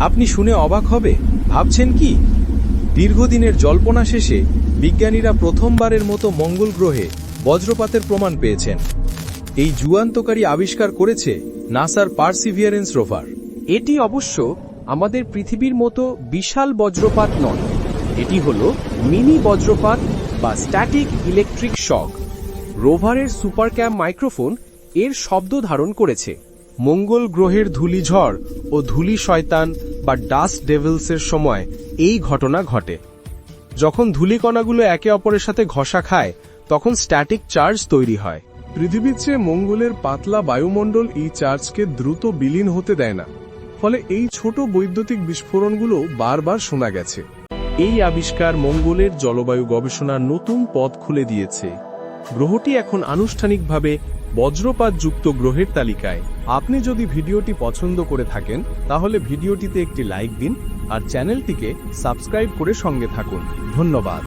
আপনি শুনে অবাক হবে। ভাবছেন কি? দীর্ঘদিনের জল্পনা শেষে বিজ্ঞানীরা প্রথমবারের মতো মঙ্গল গ্রহে বজ্রপাতের প্রমাণ পেয়েছেন। এই যুগান্তকারী আবিষ্কার করেছে নাসার পার্সিভিয়ারেন্স রোভার। এটি অবশ্য আমাদের পৃথিবীর মতো বিশাল বজ্রপাত নয়। এটি হল মিনি বজ্রপাত বা স্ট্যাটিক ইলেকট্রিক শক। রোভারের সুপারক্যাম মাইক্রোফোন এর শব্দ ধারণ করেছে। মঙ্গল গ্রহের ধূলিঝড় ও ধূলি শয়তান বা ডাস্ট ডেভিলসের সময় এই ঘটনা ঘটে। যখন ধূলিকণাগুলো একে অপরের সাথে ঘষা খায়, তখন স্ট্যাটিক চার্জ তৈরি হয়। পৃথিবীর চেয়ে মঙ্গলের পাতলা বায়ুমণ্ডল এই চার্জকে দ্রুত বিলীন হতে দেয় না। ফলে এই ছোট বৈদ্যুতিক বিস্ফোরণগুলো বারবার শোনা গেছে। এই আবিষ্কার মঙ্গলের জলবায়ু গবেষণার নতুন পথ খুলে দিয়েছে। গ্রহটি এখন আনুষ্ঠানিকভাবে বজ্রপাত যুক্ত গ্রহের তালিকায়। আপনি যদি ভিডিওটি পছন্দ করে থাকেন, তাহলে ভিডিওটিতে একটি লাইক দিন আর চ্যানেলটিকে সাবস্ক্রাইব করে সঙ্গে থাকুন। ধন্যবাদ।